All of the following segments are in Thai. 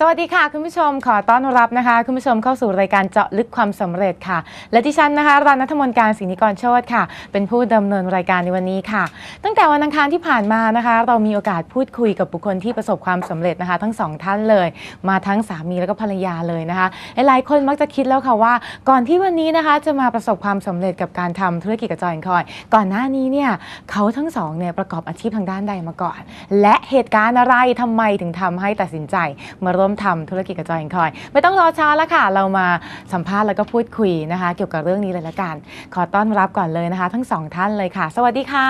สวัสดีค่ะ คุณผู้ชมขอต้อนรับนะคะ คุณผู้ชมเข้าสู่รายการเจาะลึกความสำเร็จค่ะ และที่ฉันนะคะรันนัทมนการสิงห์นิกรโชตค่ะ เป็นผู้ดำเนินรายการในวันนี้ค่ะ ตั้งแต่วันอังคารที่ผ่านมานะคะ เรามีโอกาสพูดคุยกับบุคคลที่ประสบความสำเร็จนะคะ ทั้งสองท่านเลย มาทั้งสามีแล้วก็ภรรยาเลยนะคะหลายคนมักจะคิดแล้วค่ะว่า ก่อนที่วันนี้นะคะ จะมาประสบความสำเร็จกับการทำธุรกิจกระจอยคอย ก่อนหน้านี้เนี่ยเขาทั้งสองเนี่ยประกอบอาชีพทางด้านใดมาก่อน และเหตุการณ์อะไรทำไมถึงทำให้ตัดสินใจมาร่วมทำธุรกิจกระจอยคอย ไม่ต้องรอช้าแล้วค่ะ เรามาสัมภาษณ์แล้วก็พูดคุยนะคะ เกี่ยวกับเรื่องนี้เลยละกัน ขอต้อนรับก่อนเลยนะคะ ทั้งสองท่านเลยค่ะ สวัสดีค่ะ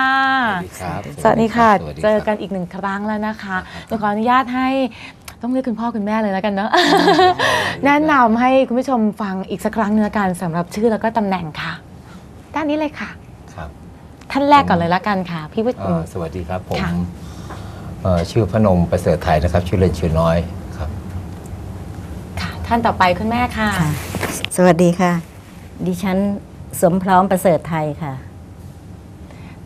สวัสดีครับสวัสดีค่ะสวัสดีรับเจอกันอีกหนึ่งครั้งแล้วนะคะเดี๋ยวขออนุญาตให้ต้องเรียกคุณพ่อคุณแม่เลยแล้วกันเนอะแนะนำให้คุณผู้ชมฟังอีกสักครั้งเนื้อการสำหรับชื่อแล้วก็ตำแหน่งค่ะ ด้านนี้เลยค่ะ ครับท่านแรกก่อนเลยละกันค่ะ พี่วุฒิเอ่อสวัสดีครับผมค่ะเอ่อชื่อพนมประเสริฐไทยนะครับ ชื่อเล่นชื่อน้อยครับค่ะ ท่านต่อไปคุณแม่ค่ะค่ะ สวัสดีค่ะ ดิฉันสมพร้อมประเสริฐไทยค่ะ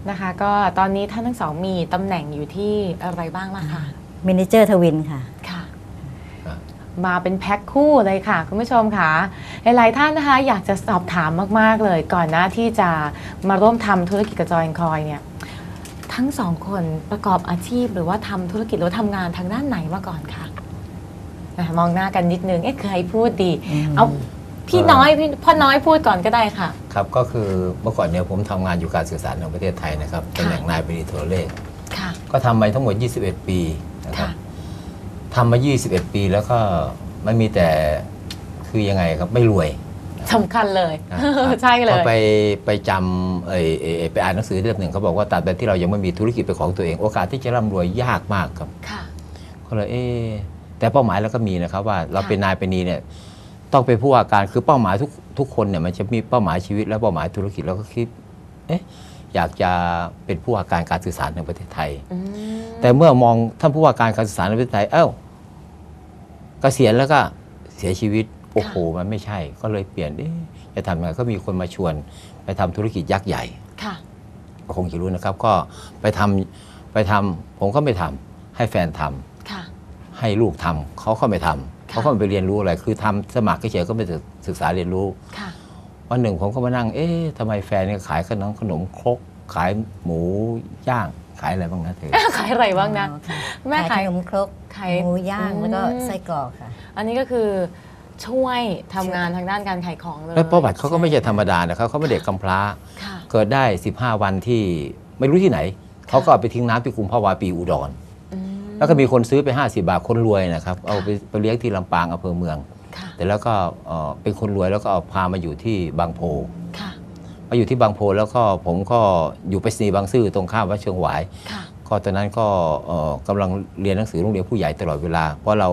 นะคะ ก็ตอนนี้ท่านทั้งสองมีตำแหน่งอยู่ที่อะไรบ้างล่ะคะเมเนเจอร์ทวินค่ะค่ะครับมาเป็นแพ็คคู่เลยค่ะ คุณผู้ชมค่ะ หลายๆท่านนะคะ อยากจะสอบถามมาก ๆ เลย ก่อนหน้าที่จะมาร่วมทำธุรกิจกระจอยคอยเนี่ยทั้งสองคนประกอบอาชีพหรือว่าทำธุรกิจหรือว่าทำงานทางด้านไหนมาก่อนคะอะ มองหน้ากันนิดนึงเอ๊ะใครพูดดีอืมเอาพี่น้อยพี่พ่อน้อยพูดก่อนก็ได้ค่ะ ครับก็คือเมื่อก่อนเนี่ยผมทำงานอยู่การสื่อสารของประเทศไทยนะครับค่ะตำแหน่งนายบริโทรเลขค่ะก็ทำมาทั้งหมด 21 ปีนะครับค่ะทำมา 21 ปีแล้วก็ไม่มีแต่คือยังไงครับไม่รวยสำคัญเลยนะใช่เลก็ยไปไปจำเอ่ยเอ่ยเอ่ยไปอ่านหนังสือเล่มหนึ่งเขาบอกว่าตราบใดที่เรายังไม่มีธุรกิจเป็นของตัวเอง โอกาสที่จะร่ำรวยยากมากครับค่ะก็เลยเอ๊ะ แต่เป้าหมายเราก็มีนะครับว่าเราค่ะเป็นนายเป็นนีเนี่ยต้องเป็นผู้ว่าการคือเป้าหมายทุกทุกคนเนี่ยมันจะมีเป้าหมายชีวิต และเป้าหมายธุรกิจเราก็คิดเอ๊ะอยากจะเป็นผู้ว่าการการสื่อสารในประเทศไทยอืมแต่เมื่อมองท่านผู้ว่าการการสื่อสารในประเทศไทย เอ้าเกษียณแล้วก็เสียชีวิตโอ้โหมันไม่ใช่ ก็เลยเปลี่ยนเอ๊ะจะทำยังไงก็มีคนมาชวน ไปทำธุรกิจยักษ์ใหญ่ค่ะก็คงจะรู้นะครับ ก็ไปทำไปทำผมก็ไม่ทำให้แฟนทำค่ะ ให้ลูกทำเขาก็ไม่ทำค่ะเขาก็ไม่ไปเรียนรู้อะไร คือทำสมัครเฉยๆก็ไม่ศึกษาเรียนรู้ค่ะวันหนึ่งผมก็มานั่ง เอ๊ะทำไมแฟนเนี่ยขายขนมขนมครกขายหมูย่างขายอะไรบ้างนะเธอขายอะไรบ้างนะอ๋อค่ะแม่ขายขนมครกขายหมูย่างอืมแล้วก็ไส้กรอกค่ะ อันนี้ก็คือช่วยทำงานทางด้านการขายของเลยแล้วประวัติเขาก็ไม่ใช่ธรรมดานะครับเขาไม่เด็กกำพร้าค่ะเกิดได้ 15 วันที่ไม่รู้ที่ไหน เขาก็เอาไปทิ้งน้ำที่กุมภาวาปีอุดรอืม แล้วก็มีคนซื้อไป 50 บาทคนรวยนะครับ เอาไปไปเลี้ยงที่ลำปางอำเภอเมือง ค่ะแต่แล้วก็เอ่อเป็นคนรวยแล้วก็เอาพามาอยู่ที่บางโพ ค่ะมาอยู่ที่บางโพแล้วก็ผมก็อยู่ไปรษณีย์บางซื่อตรงข้ามวัดเชียงหวาย ค่ะก็ตอนนั้นก็เอ่อกำลังเรียนหนังสือโรงเรียนผู้ใหญ่ตลอดเวลา เพราะเรา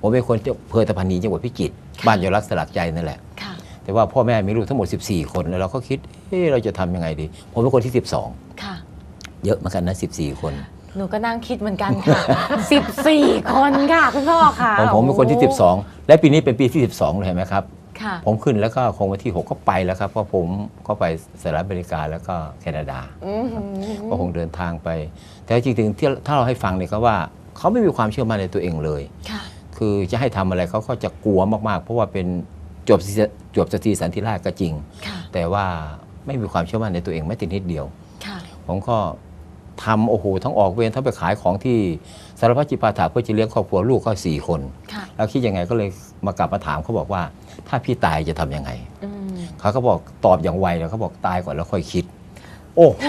ผมเป็นคนอำเพอตะพันนีจังหวัดพิจิตรบ้านยอรักสลักใจนั่นแหละ ค่ะแต่ว่าพ่อแม่มีลูกทั้งหมด 14 คนแล้วเราก็คิดเอ๊ะเราจะทำยังไงดี ผมเป็นคนที่ค่ะ12เยอะเหมือนกันนะ 14 คน หนูก็นั่งคิดเหมือนกันค่ะ 14 คนค่ะคุณพ่อค่ะผมผมเป็นคนที่โอ้12 และปีนี้เป็นปีที่ 12เลยเห็นไหมครับ ค่ะ ผมขึ้นแล้วก็คงวันที่ 6 ก็ไปแล้วครับ เพราะผมก็ไปสหรัฐอเมริกาแล้วก็แคนาดา อืมก็คงเดินทางไป แต่จริงๆที่ถ้าเราให้ฟังเนี่ยเขาว่าเขาไม่มีความเชื่อมั่นในตัวเองเลย ค่ะ คือจะให้ทำอะไรเขาก็จะกลัวมากๆ เพราะว่าเป็นจบสิจบสตรีสันติราชก็จริง ค่ะ แต่ว่าไม่มีความเชื่อมั่นในตัวเองแม้แต่นิดเดียว ค่ะ ผมก็ ทำโอ้โหทั้งออกเวรทั้งไปขายของที่สารพัดจิปาถะเพื่อจะเลี้ยงครอบครัวลูกก็สี่คนค่ะแล้วคิดยังไงก็เลยมากลับมาถามเขาบอกว่า ถ้าพี่ตายจะทำยังไงอืมเขาก็บอกตอบอย่างไวเลยเขาบอกตายก่อนแล้วค่อยคิด โอ้โห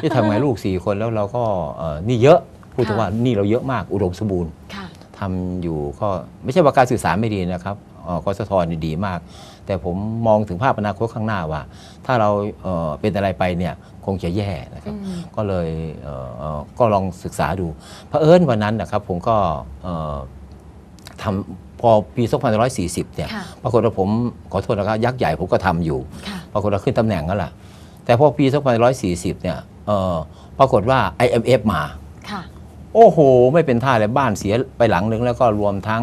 ที่ทำไงลูกสี่คนแล้วเราก็เอ่อนี่เยอะพูดถึงว่านี่เราเยอะมากอุดมสมบูรณ์ค่ะทำอยู่ก็ไม่ใช่ว่าการสื่อสารไม่ดีนะครับเอ่อ กสทนี่ดีมาก แต่ผมมองถึงภาพอนาคตข้างหน้าว่า ถ้าเราเอ่อเป็นอะไรไปเนี่ยคงจะแย่นะครับอืมก็เลยเอ่อเอ่อก็ลองศึกษาดูเผอิญวันนั้นนะครับผมก็เอ่อทำพอปี2540 เนี่ยค่ะปรากฏว่าผมขอโทษนะครับยักษ์ใหญ่ผมก็ทำอยู่ค่ะปรากฏว่าขึ้นตำแหน่งแล้วล่ะ แต่พอปี2540 เนี่ยเอ่อปรากฏว่า IMF มาค่ะโอ้โห ไม่เป็นท่าเลยบ้านเสียไปหลังนึง แล้วก็รวมทั้ง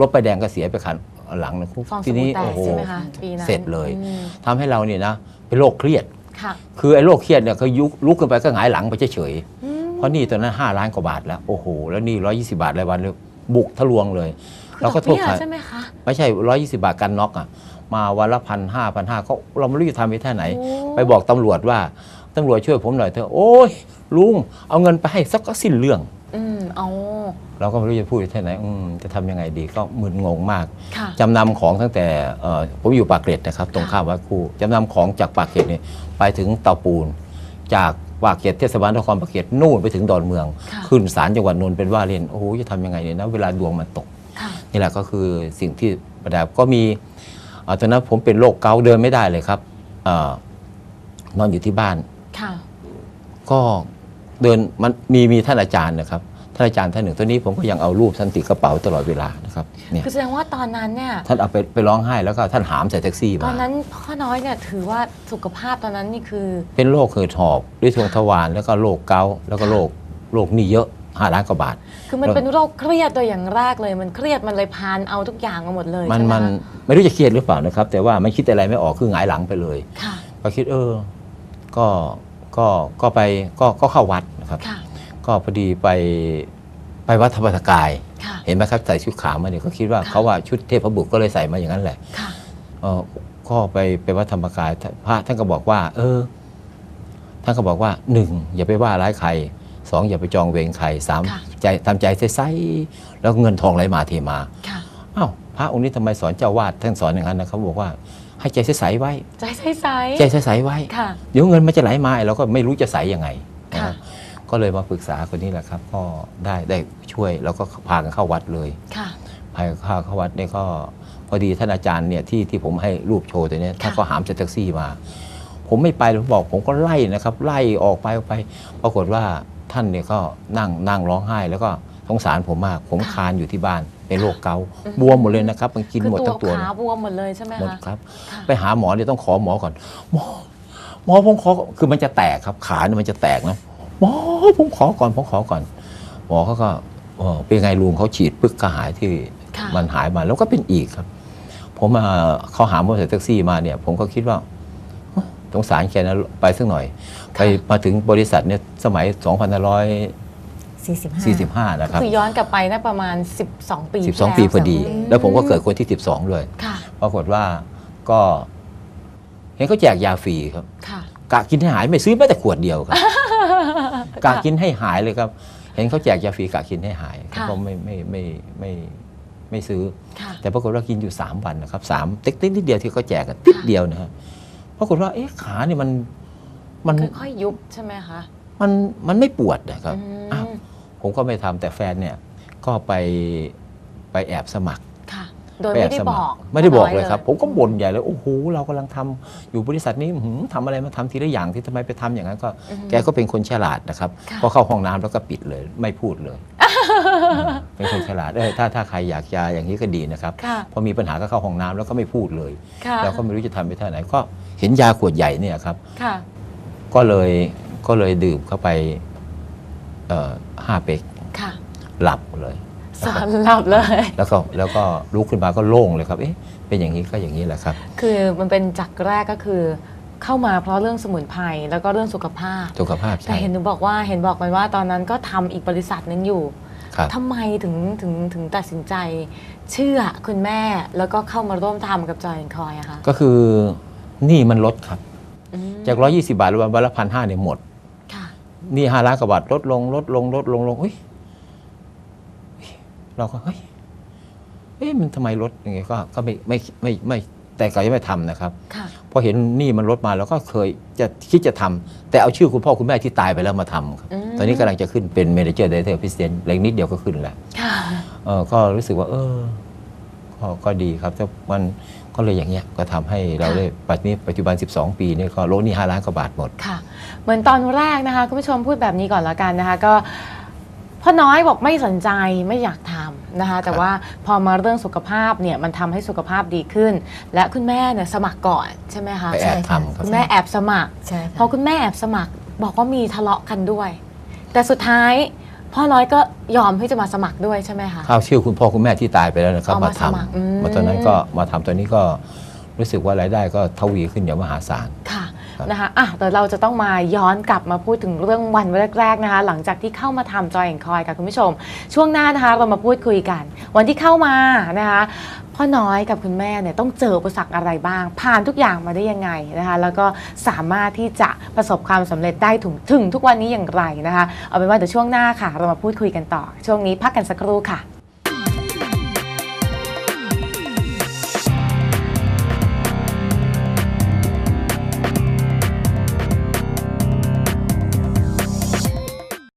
รถไปแดงก็เสียไปคัน หลังนึงฟองสทีบู่นี้แตโอ้กโหใช่ไหมคะปีนั้นเสร็จเลยอืมทำให้เราเนี่ยนะเป็นโรคเครียด ค่ะคือไอ้โรคเครียดเนี่ยเขายุกลุกขึ้นไปก็หงายหลังไปเฉยอืม ๆเพราะหนี่ตอนนั้น 5 ล้านกว่าบาทแล้วโอ้โหแล้วหนี่120 บาทรายวันเลยบุกทะลวงเลยเราก็โทษดอใคร บี้ยใช่ไหมคะ ไม่ใช่ร้อยี่สิบาทกันน็อกอะ มาวันละพันห้าพันห้าก็เราไม่รู้จะทำไปท่าไหน โอ้ ไปบอกตำรวจว่าตำรวจช่วยผมหน่อยเถอะโอ้ยลุงเอาเงินไปให้สักก็สิ้นเรื่อง อืมเอาเราก็ไม่รู้จะพูดที่ไหนอืมจะทำยังไงดีก็มึนงงมาก ค่ะ จำนำของตั้งแต่เอ่อผมอยู่ปากเกร็ดนะครับ ตรงข้ามวัดคู่จำนำของจากปากเกร็ดเนี่ยไปถึงเตาปูน จากปากเกร็ดเทศบาลนครปากเกร็ดนู่นไปถึงดอนเมือง ค่ะ ขึ้นศาลจังหวัดนนท์เป็นว่าเล่นโอ้โหจะทำยังไงเนี่ยนะ เวลาดวงมันตก ค่ะ นี่แหละก็คือสิ่งที่ประดับก็มีเอ่อตอนนั้นผมเป็นโรคเกาต์เดินไม่ได้เลยครับเออนอนอยู่ที่บ้าน ค่ะ ก็ เดินมันมีมีท่านอาจารย์นะครับท่านอาจารย์ท่านหนึ่งตอนนี้ผมก็ยังเอารูปท่านติดกระเป๋าตลอดเวลานะครับเนี่ยคือแสดงว่าตอนนั้นเนี่ยท่านเอาไปไปร้องไห้แล้วก็ท่านหามใส่แท็กซี่ตมาอนนั้นพ่อน้อยเนี่ยถือว่าสุขภาพตอนนั้นนี่คือ เป็นโรคหืดหอบด้วยทวงทวารแล้วก็โรคเกาต์แล้วก็โรคโรคหนี้เยอะห้าล้านกว่าบาท คือมันแล้วเป็นโรคเครียดตัวอย่างแรกเลย มันเครียดมันเลยพานเอาทุกอย่างมาหมดเลยมันใช่ไหมันคะไม่รู้จะเครียดหรือเปล่านะครับ แต่ว่ามันคิดอะไรไม่ออกคือหงายหลังไปเลยค่ะก็คิดเออ ก็ ก็ก็ไปก็ก็เข้าวัดนะครับ ค่ะ ก็พอดีไปไปวัดธรรมกาย ค่ะ เห็นไหมครับใส่ชุดขาวมาเนี่ยก็คิดว่าค่ะ เขาว่าชุดเทพบุตรก็เลยใส่มาอย่างนั้นแหละค่ะ เออก็ไปไปวัดธรรมกายพระท่านก็บอกว่า เออ ท่านก็บอกว่าหนึ่งอย่าไปว่าร้ายใครสองอย่าไปจองเวรใครสามค่ะ ใจทำใจใสๆแล้วเงินทองไหลมาเทมา ค่ะ อ้าวพระองค์นี้ทำไมสอนเจ้าวาดท่านสอนอย่างนั้นนะเขาบอกว่า ให้ใจใสๆไว้ ใจใสใจใสๆไว้ๆค่ะเดี๋ยวเงินมันจะไหลมาเราก็ไม่รู้จะใสยังไงนะคค่ะรับก็เลยมาปรึกษาคนนี้แหละครับ ก็ได้ได้ช่วยแล้วก็พากันเข้าวัดเลยค่ะพากันเข้าเข้าวัดเนี่ยก็พอดีท่านอาจารย์เนี่ยที่ที่ผมให้รูปโชว์ตัวเนี้ยท่านก็หามจากแท็กซี่มา ผมไม่ไปผมบอกผมก็ไล่นะครับ ไล่ออกไปออกไป ปรากฏว่าท่านเนี่ยก็นั่งนั่งร้องไห้แล้วก็ สงสารผมมาก ผมค่ะคานอยู่ที่บ้านเป็นโรคเกาต์อืมบวมหมดเลยนะครับมันกินคือหมดตัวทั้งตัวขาบวมหมดเลยใช่ไหมหมดคะครับค่ะไปหาหมอเนี่ยต้องขอหมอก่อนหมอหมอผมขอคือมันจะแตกครับขาเนี่ยมันจะแตกนะหมอผมขอก่อนผมขอก่อน หมอเขาก็เออเป็นไงลุงเขาฉีดปึ๊กก็หายที่ค่ะมันหายมาแล้วก็เป็นอีกครับ ผมมาเขาหามผมใส่แท็กซี่มาเนี่ย ผมก็คิดว่าสงสารแกนะไปสักหน่อย ไปมาถึงบริษัทเนี่ยสมัย 45 2545นะครับคือย้อนกลับไปนะประมาณ 12 ปีที่12 ปีพอดีมแล้วผมก็เกิดคนที่ 12 ด้วยค่ะปรากฏว่าก็เห็นเขาแจกยาฟรีครับค่ะกะกินให้หายไม่ซื้อแม้แต่ขวดเดียวครับกะกินให้หายเลยครับ เห็นเขาแจกยาฟรีกะกินให้หายค่ะก็ไม่ไม่ไม่ไม่ไม่ซื้อค่ะแต่ปรากฏว่ากินอยู่ 3 วันนะครับสามติ๊กติ๊กนิดเดียวที่เขาแจกกันติ๊กเดียวนะครับปรากฏว่าเอ๊ะขาเนี่ยมันมันค่อยๆยุบใช่ไหมคะมันมันไม่ปวดนะครับอืมอ้าว ผมก็ไม่ทำแต่แฟนเนี่ยก็ไปไปแอบสมัครค่ะโดยปแไม่ได้สบครอกไม่ได้บอกน้เลยครับ ผมก็บ่นใหญ่เลยโอ้โหเรากำลังทำอยู่บริษัทนี้หืมทำอะไรมาทำทีละอย่างที่ทำไมไปทำอย่างนั้นก็อืมแกก็เป็นคนฉลาดนะครับค่ะพอเข้าห้องน้ำแล้วก็ปิดเลยไม่พูดเลยเป็นคนฉลาดเออถ้าถ้าใครอยากจะอย่างนี้ก็ดีนะครับค่ะพอมีปัญหาก็เข้าห้องน้ำแล้วก็ไม่พูดเลยค่ะเราก็ไม่รู้จะทำไปเท่าไหน ก็เห็นยาขวดใหญ่เนี่ยครับค่ะก็เลยก็เลยดื่มเข้าไปเอ่อ ห้าเป๊กค่ะ หลับเลยสอนหลับเลย แล้วก็แล้วก็ลุกขึ้นมาก็โล่งเลยครับ เอ๊ะ เป็นอย่างนี้ก็อย่างนี้แหละครับ คือมันเป็นจากแรกก็คือ เข้ามาเพราะเรื่องสมุนไพรแล้วก็เรื่องสุขภาพ สุขภาพแต่ใช่เห็นหนูบอกว่าเห็นบอกไปว่าตอนนั้นก็ทำอีกบริษัทหนึงอยู่ครับทำไมถึงถึงถึงตัดสินใจ เชื่อคุณแม่แล้วก็เข้ามาร่วมทำกับจอยแอนคอยอะคะก็คือหนี่มันลดครับอืมจาก 120 บาทวันวันละพันห้าเนี่ยหมดค่ะห นี่ห้าล้านกว่าบาทลดลงลดลงลดลงลงเฮ้ยเฮ้ยเราก็เฮ้ยเอ๊ะมันทำไมลดอย่างเงี้ยก็ก็ไม่ไม่ไม่ไม่แต่ก็ยังไม่ทำนะครับค่ะพอเห็นหนี่มันลดมาแล้วก็เคยจะคิดจะทำแต่เอาชื่อคุณพ่อคุณแม่ที่ตายไปแล้วมาทำครับอืมตอนนี้กำลังจะขึ้นเป็นเมนเจอร์เดเทอร์พิเศษเล็กนิดเดียวก็ขึ้นแล้วค่ะเออก็รู้สึกว่า เออก็ก็ดีครับแต่มัน ก็เลยอย่างเงี้ยก็ทำให้เราได้ปัจจุบันปัจจุบัน 12 ปีเนี่ยก็ลดหนี่5ล้านกว่าบาทหมดค่ะ เหมือนตอนแรกนะคะคุณผู้ชมพูดแบบนี้ก่อนละกันนะคะก็พ่อน้อยบอกไม่สนใจไม่อยากทำนะคะ แต่ว่าพอมาเรื่องสุขภาพเนี่ยมันทำให้สุขภาพดีขึ้น และคุณแม่เนี่ยสมัครก่อนใช่ไหมคะไปแอบทำครับคุณแม่แอบสมัครใช่พอค่ะคุณแม่แอบสมัครบอกว่ามีทะเลาะกันด้วย แต่สุดท้าย พ่อน้อยก็ยอมที่จะมาสมัครด้วยใช่ไหมคะข้าวชื่อคุณพ่อคุณแม่ที่ตายไปแล้วนะครับ เอามามาทสมัครอืมำมาตอนนั้นก็มาทำตอนนี้ก็รู้สึกว่ารายได้ก็ทวีขึ้นอย่างมหาศาล ค่ะครับ นะคะอะแต่เราจะต้องมาย้อนกลับมาพูดถึงเรื่องวันแรกๆนะคะ หลังจากที่เข้ามาทำจอยแอนคอยกับคุณผู้ชม ช่วงหน้านะคะเรามาพูดคุยกัน วันที่เข้ามานะคะพ่อน้อยกับคุณแม่เนี่ยต้องเจออุปสรรคอะไรบ้าง ผ่านทุกอย่างมาได้ยังไงนะคะแล้วก็สามารถที่จะประสบความสำเร็จได้ถึงถึงทุกวันนี้อย่างไรนะคะ เอาเป็นว่าเดี๋ยวช่วงหน้าค่ะ เรามาพูดคุยกันต่อ ช่วงนี้พักกันสักครู่ค่ะ